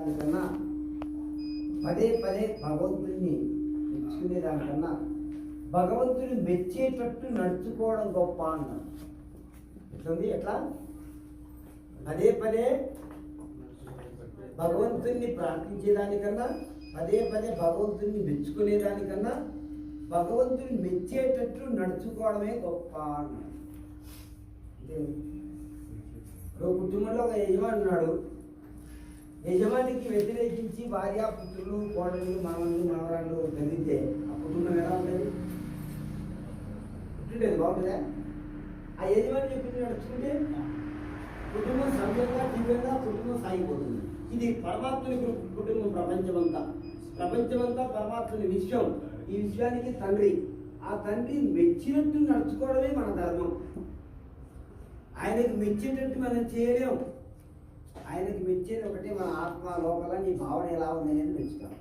దానికన్నా పదే పదే భగవంతుడిని మెచ్చుకునే దానికన్నా భగవంతుని మెచ్చేటట్టు నడుచుకోవడం గొప్ప అన్నారు ఎట్లుంది? ఎట్లా? పదే పదే భగవంతుణ్ణి ప్రార్థించేదానికన్నా పదే పదే భగవంతుణ్ణి మెచ్చుకునేదానికన్నా భగవంతుని మెచ్చేటట్టు నడుచుకోవడమే గొప్ప అన్నాడు. ఇప్పుడు కుటుంబంలో ఒక యజమానున్నాడు యజమానికి వ్యతిరేకించి భార్య పుత్రులు కోడళ్ళు మామలు మనవరాళ్ళు కలిగితే ఆ కుటుంబం ఎలా ఉండేది పుట్టిండేది బాగుంటుందా? ఆ యజమాని చెప్పింది నడుచుకుంటే కుటుంబం సభ్యంగా దివ్యంగా కుటుంబం సాగిపోతుంది. ఇది పరమాత్మని కుటుంబం ప్రపంచమంతా. ప్రపంచమంతా పరమాత్మని విశ్వం. ఈ విశ్వానికి తండ్రి. ఆ తండ్రి మెచ్చినట్టు నడుచుకోవడమే మన ధర్మం. ఆయనకు మెచ్చేటట్టు మనం చేయలేం. ఆయనకి మెచ్చేది ఒకటి మన ఆత్మ లోపల నీ భావన ఎలా ఉంది అనేది మెచ్చుతాం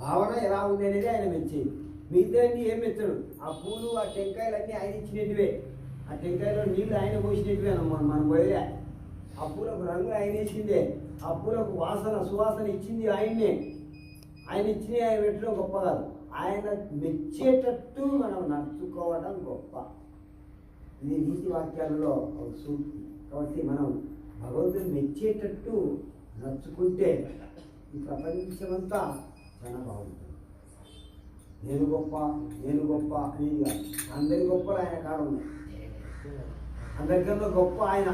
భావన ఎలా ఉంది అనేది ఆయన మెచ్చేది మిగతా అన్ని ఏం మెచ్చడు ఆ పూలు ఆ టెంకాయలన్నీ ఆయన ఇచ్చినట్టువే. ఆ టెంకాయలో నీళ్ళు ఆయన పోసినట్టువే మనం మనం పోయలే ఆ పూలకు రంగు ఆయన వేసిందే. ఆ పూలకు వాసన సువాసన ఇచ్చింది ఆయన్నే. ఆయన ఇచ్చిన ఆయన పెట్టడం గొప్ప కాదు. ఆయన మెచ్చేటట్టు మనం నడుచుకోవడం గొప్ప. ఇది నీతి వాక్యాలలో ఒక సూక్తి. కాబట్టి మనం భగవంతుని మెచ్చేటట్టు నచ్చుకుంటే ఈ ప్రపంచమంతా చాలా బాగుంటుంది. నేను గొప్ప నేను గొప్ప అనేది కాదు. అందరి గొప్పలు ఆయన కాడ ఉన్నాయి. అందరికన్నా గొప్ప ఆయన.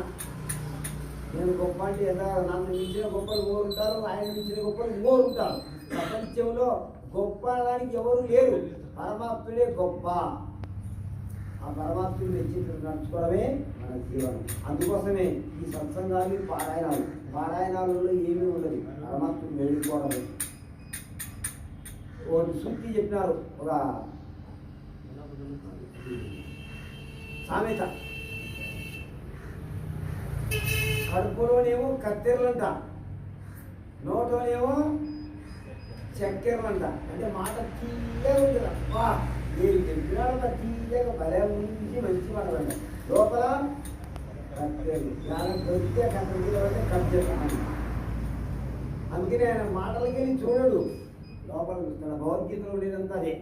నేను గొప్ప అంటే ఎలా నన్ను మించిన గొప్పలు కోరుంటారు ఆయన మించిన గొప్పలు కోరుంటారు ప్రపంచంలో గొప్ప అనడానికి ఎవరు లేరు. పరమాత్ముడే గొప్ప. ఆ పరమాత్ముడు మెచ్చేటట్టు నడుచుకోవడమే మన జీవనం. అందుకోసమే ఈ సత్సంగాలు పారాయణాలు. పారాయణాలలో ఏమీ ఉండదు. పరమాత్ముడు వెళ్ళిపోవడమే ఒకటి సూక్తి చెప్పినారు ఒక సామెత. కడుపులోనేమో కత్తెరలంట. నోటలోనేమో చక్కెరలంట అంటే మాట తీయగా ఉంటుంది? అబ్బా ఏం చెప్పినాడో తీయగా భలే ఉంచి మంచి మాట అంట. లోపల కత్తెరు దొరికితే కత్తెరు కట్ చేస్తాను అందుకని ఆయన మాటలకి వెళ్ళి చూడడు. లోపల తన భగవద్గీతలో ఉండేదంతా అదే.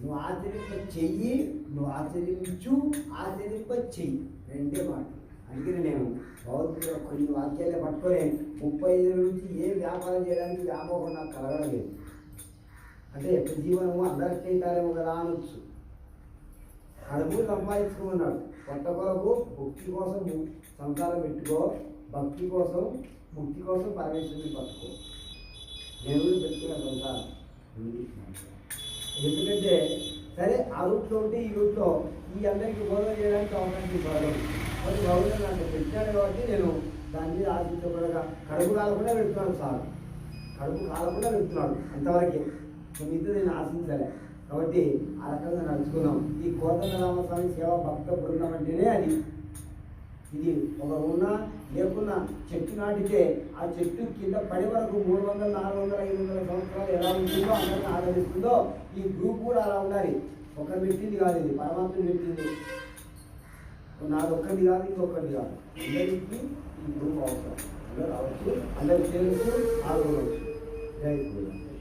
నువ్వు ఆచరింప చెయ్యి నువ్వు ఆచరించు ఆచరింప చెయ్యి. రెండే మాటలు. అందుకని నేను భగవద్గీత కొన్ని వాక్యాలే పట్టుకొని ముప్పై ఐదు నుంచి ఏ వ్యాపారం చేయడానికి వ్యామోహం నాకు కలగలేదు. అంటే ఎప్పుడు జీవనము అందరికీ కదా అనొచ్చు. కడుపు సంపాదించుకున్నాడు. కొత్త కొరకు భక్తి కోసం సంసారం పెట్టుకో భక్తి కోసం ముక్తి కోసం పరమేశ్వరుని పట్టుకో. దేవుడు పెట్టుకునే సంసారం. ఎందుకంటే సరే ఆ రూట్లో ఉంటే ఈ రూట్లో ఈ అందరికీ బోధన చేయడానికి అవకాశం ఇవ్వాలి మరి గౌరవం నాకు పెట్టాను కాబట్టి నేను దాని మీద ఆశించకుండా కడుపు కాలకుండా పెడుతున్నాను సార్. కడుపు కాలకుండా పెడుతున్నాను అంతవరకే. మిగతా నేను ఆశించలే. కాబట్టి ఆ రకంగా నడుచుకున్నాం. ఈ కోదండ రామస్వామి సేవ భక్త బృందం అంటేనే అది. ఇది ఒక ఉన్న లేకున్నా చెట్టు నాటితే ఆ చెట్టు కింద పడి వరకు మూడు వందల నాలుగు వందల ఐదు వందల సంవత్సరాలు ఎలా ఉంటుందో అందరిని ఆదరిస్తుందో ఈ గ్రూప్ కూడా అలా ఉండాలి. ఒకరు పెట్టింది కాదు ఇది పరమాత్మ పెట్టింది నాది ఒక్కటి కాదు ఇంకొకటి కాదు. అందరికీ ఈ గ్రూప్ అవసరం. అందరూ రావచ్చు. అందరికి తెలుసు ఆలోచన జై గురు